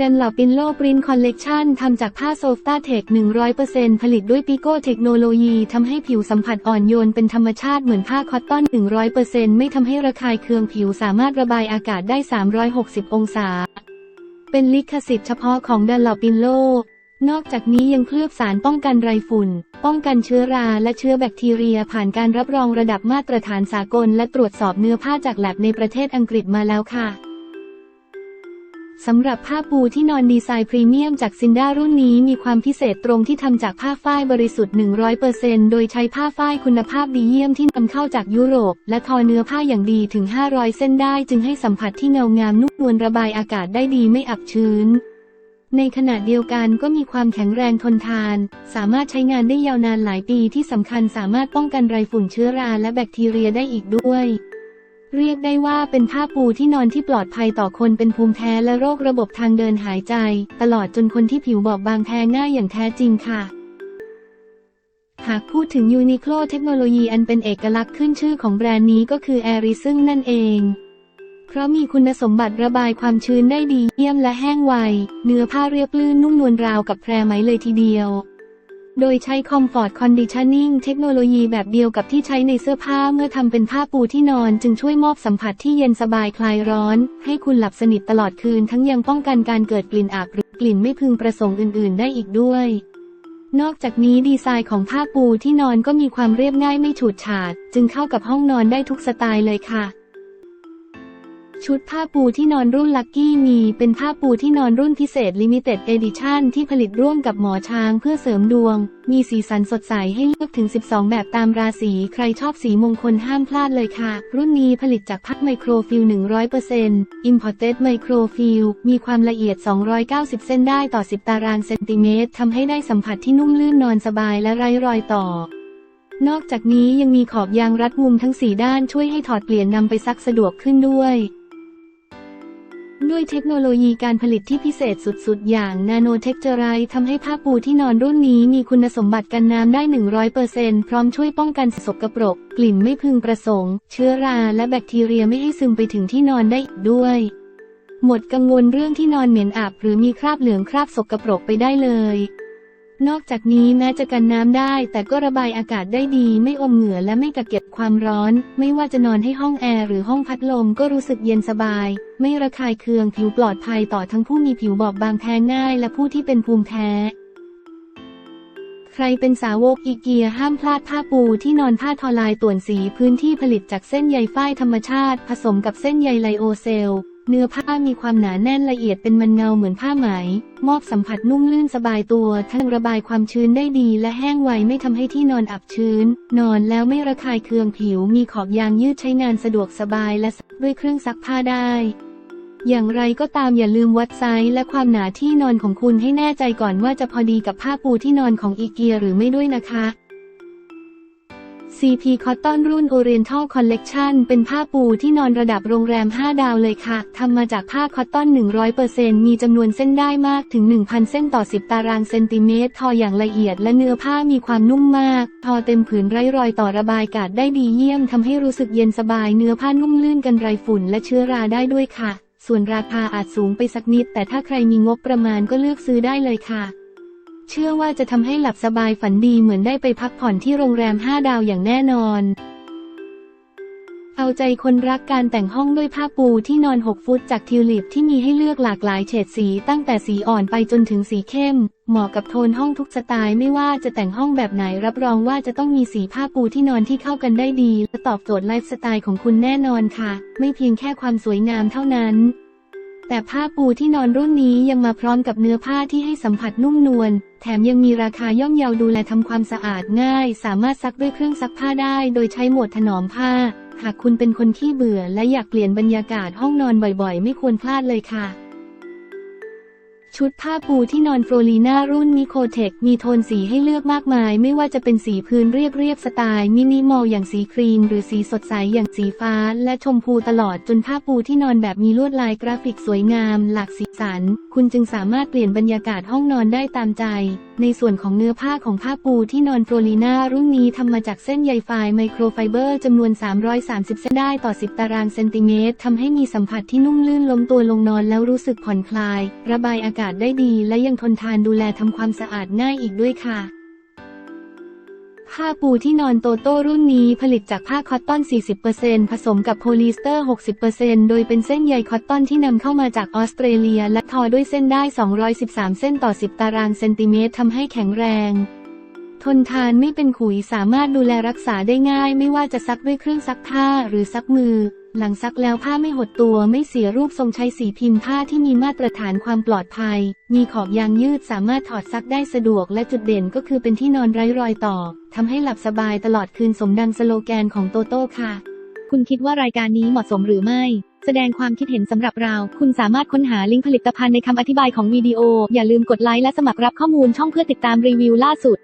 ดันหลับปินโลปรินคอลเลกชันทำจากผ้าโซฟตาเทค 100%ผลิตด้วยปิโก้เทคโนโลยีทำให้ผิวสัมผัสอ่อนโยนเป็นธรรมชาติเหมือนผ้าคอตตอน 100%ไม่ทำให้ระคายเคืองผิวสามารถระบายอากาศได้ 360 องศา เป็นลิขสิทธิ์เฉพาะของดันหลับปินโล นอกจากนี้ยังเคลือบสารป้องกันไรฝุ่น ป้องกันเชื้อราและเชื้อแบคทีเรียผ่านการรับรองระดับมาตรฐานสากล และตรวจสอบเนื้อผ้าจากแลบในประเทศอังกฤษมาแล้วค่ะ สำหรับผ้าปูที่นอนดีไซน์พรีเมียมจากซินด้ารุ่นนี้มีความพิเศษตรงที่ทำจากผ้าฝ้ายบริสุทธิ์ 100%โดยใช้ผ้าฝ้ายคุณภาพดีเยี่ยมที่นำเข้าจากยุโรป และทอเนื้อผ้าอย่างดีถึง 500 เส้นได้ จึงให้สัมผัสที่เงางามนุ่มนวลระบายอากาศได้ดีไม่อับชื้น ในขณะเดียวกันก็มีความแข็งแรงทนทาน สามารถใช้งานได้ยาวนานหลายปีที่สำคัญสามารถป้องกันไรฝุ่นเชื้อราและแบคทีเรียได้อีกด้วย เรียกได้ว่าเป็นผ้าปูที่นอนที่ปลอดภัยต่อคนเป็นภูมิแพ้และโรคระบบทางเดินหายใจ ตลอดจนคนที่ผิวบอบบางแพ้ง่ายอย่างแท้จริงค่ะ หากพูดถึงยูนิโคลเทคโนโลยีอันเป็นเอกลักษณ์ขึ้นชื่อของแบรนด์นี้ก็คือแอริซึ่งนั่นเอง เพราะมีคุณสมบัติระบายความชื้นได้ดีเยี่ยมและแห้งไว เนื้อผ้าเรียบลื่นนุ่มนวลราวกับแพรไหมเลยทีเดียว โดยใช้ Comfort Conditioning เทคโนโลยีแบบเดียวกับที่ใช้ในเสื้อผ้าเมื่อทำเป็นผ้าปูที่นอนจึงช่วยมอบสัมผัสที่เย็นสบายคลายร้อน ให้คุณหลับสนิทตลอดคืนทั้งยังป้องกันการเกิดกลิ่นอับหรือกลิ่นไม่พึงประสงค์อื่น ๆ ได้อีกด้วยนอกจากนี้ดีไซน์ของผ้าปูที่นอนก็มีความเรียบง่ายไม่ฉูดฉาด จึงเข้ากับห้องนอนได้ทุกสไตล์เลยค่ะ ชุดผ้าปูที่นอนรุ่นลักกี้มีเป็นผ้าปูที่นอนรุ่นพิเศษ Limited Edition ที่ผลิตร่วมกับหมอช้างเพื่อเสริมดวง มีสีสันสดใสให้เลือกถึง 12 แบบตามราศี ใครชอบสีมงคลห้ามพลาดเลยค่ะ รุ่นนี้ผลิตจากพักไมโครฟิล 100% Imported Microfill มีความละเอียด 290 เส้นได้ต่อ 10 ตารางเซนติเมตรทำให้ได้สัมผัสที่นุ่มลื่นนอนสบายและไร้รอยต่อนอกจากนี้ยังมีขอบยางรัดมุมทั้ง 4 ด้านช่วยให้ถอดเปลี่ยนนำไปซักสะดวกขึ้นด้วย ด้วยเทคโนโลยีการผลิตที่พิเศษสุดๆ อย่างนาโนเทคเจอไรทำให้ผ้าปูที่นอนรุ่นนี้มีคุณสมบัติกันน้ำได้ 100%พร้อมช่วยป้องกันสกปรก กลิ่นไม่พึงประสงค์ เชื้อราและแบคทีเรียไม่ให้ซึมไปถึงที่นอนได้อีกด้วย หมดกังวลเรื่องที่นอนเหม็นอับหรือมีคราบเหลืองคราบสกปรกไปได้เลย นอกจากนี้แม้จะกันน้ำได้ แต่ก็ระบายอากาศได้ดี ไม่อมเหงื่อและไม่กักเก็บความร้อน ไม่ว่าจะนอนให้ห้องแอร์หรือห้องพัดลมก็รู้สึกเย็นสบาย ไม่ระคายเคืองผิวปลอดภัยต่อทั้งผู้มีผิวบอบบางแพ้ง่าย และผู้ที่เป็นภูมิแพ้ ใครเป็นสาวกอีเกียห้ามพลาดผ้าปูที่นอนผ้าทอลายต่วนสีพื้นที่ผลิตจากเส้นใยฝ้ายธรรมชาติ ผสมกับเส้นใยไลโอเซล เนื้อผ้ามีความหนาแน่นละเอียดเป็นมันเงาเหมือนผ้าไหม มอบสัมผัสนุ่มลื่นสบายตัว ทั้งระบายความชื้นได้ดีและแห้งไวไม่ทำให้ที่นอนอับชื้น นอนแล้วไม่ระคายเคืองผิว มีขอบยางยืดใช้งานสะดวกสบายและด้วยเครื่องซักผ้าได้อย่างไรก็ตามอย่าลืมวัดไซส์และความหนาที่นอนของคุณให้แน่ใจก่อนว่าจะพอดีกับผ้าปูที่นอนของอีเกียหรือไม่ด้วยนะคะ CP Cotton รุ่น Oriental Collection เป็นผ้าปูที่นอนระดับโรงแรม 5 ดาวเลยค่ะ ทำมาจากผ้าคอตตอน 100%มีจำนวนเส้นได้มากถึง 1,000 เส้นต่อ 10 ตารางเซนติเมตร ทออย่างละเอียดและเนื้อผ้ามีความนุ่มมาก ทอเต็มผืนไร้รอยต่อระบายอากาศได้ดีเยี่ยมทำให้รู้สึกเย็นสบายเนื้อผ้านุ่มลื่นกันไรฝุ่นและเชื้อราได้ด้วยค่ะ ส่วนราคาอาจสูงไปสักนิด แต่ถ้าใครมีงบประมาณก็เลือกซื้อได้เลยค่ะ เชื่อว่าจะทำให้หลับสบายฝันดีเหมือนได้ไปพักผ่อนที่โรงแรม 5 ดาวอย่างแน่นอน เอาใจคนรักการแต่งห้องด้วยผ้าปูที่นอน 6 ฟุตจากทิวลิปที่มีให้เลือกหลากหลายเฉดสีตั้งแต่สีอ่อนไปจนถึงสีเข้ม เหมาะกับโทนห้องทุกสไตล์ไม่ว่าจะแต่งห้องแบบไหนรับรองว่าจะต้องมีสีผ้าปูที่นอนที่เข้ากันได้ดี และตอบโจทย์ไลฟ์สไตล์ของคุณแน่นอนค่ะ ไม่เพียงแค่ความสวยงามเท่านั้น แต่ผ้าปูที่นอนรุ่นนี้ยังมาพร้อมกับเนื้อผ้าที่ให้สัมผัสนุ่มนวล แถมยังมีราคาย่อมเยาดูแลทำความสะอาดง่าย สามารถซักด้วยเครื่องซักผ้าได้ โดยใช้โหมดถนอมผ้า หากคุณเป็นคนที่เบื่อและอยากเปลี่ยนบรรยากาศห้องนอนบ่อยๆ ไม่ควรพลาดเลยค่ะ ชุดผ้าปูที่นอนโฟลีน่ารุ่นนิโคเทคมีโทนสีให้เลือกมากมาย ไม่ว่าจะเป็นสีพื้นเรียบเรียบๆสไตล์มินิมอลอย่างสีครีม หรือสีสดใสอย่างสีฟ้า และชมพูตลอดจนผ้าปูที่นอนแบบมีลวดลายกราฟิกสวยงาม หลากสีสัน คุณจึงสามารถเปลี่ยนบรรยากาศห้องนอนได้ตามใจ ในส่วนของเนื้อผ้าของผ้าปูที่นอนโฟลีน่ารุ่นนี้ทำมาจากเส้นใยไฟไมโครไฟเบอร์จำนวน 330 เส้นได้ต่อ 10 ตารางเซนติเมตรทำให้มีสัมผัสที่นุ่มลื่นลมตัวลงนอนแล้วรู้สึกผ่อนคลาย ระบายอากาศได้ดีและยังทนทานดูแลทำความสะอาดง่ายอีกด้วยค่ะผ้าปูที่นอนโตโต้รุ่นนี้ผลิตจากผ้าคอตตอน 40%ผสมกับโพลีสเตอร์ 60%โดยเป็นเส้นใยคอตตอนที่นำเข้ามาจากออสเตรเลีย และทอด้วยเส้นได้ 213 เส้นต่อ 10 ตารางเซนติเมตรทำให้แข็งแรง ทนทานไม่เป็นขุยสามารถดูแลรักษาได้ง่าย ไม่ว่าจะซักด้วยเครื่องซักผ้าหรือซักมือ หลังซักแล้วผ้าไม่หดตัวไม่เสียรูปทรงใช้สีพิมพ์ผ้าที่มีมาตรฐานความปลอดภัย มีขอบยางยืดสามารถถอดซักได้สะดวกและจุดเด่นก็คือเป็นที่นอนไร้รอยต่อทำให้หลับสบายตลอดคืนสมดังสโลแกนของโตโต้ค่ะ คุณคิดว่ารายการนี้เหมาะสมหรือไม่ แสดงความคิดเห็นสำหรับเรา คุณสามารถค้นหาลิงก์ผลิตภัณฑ์ในคำอธิบายของวิดีโอ อย่าลืมกดไลค์และสมัครรับข้อมูลช่องเพื่อติดตามรีวิวล่าสุด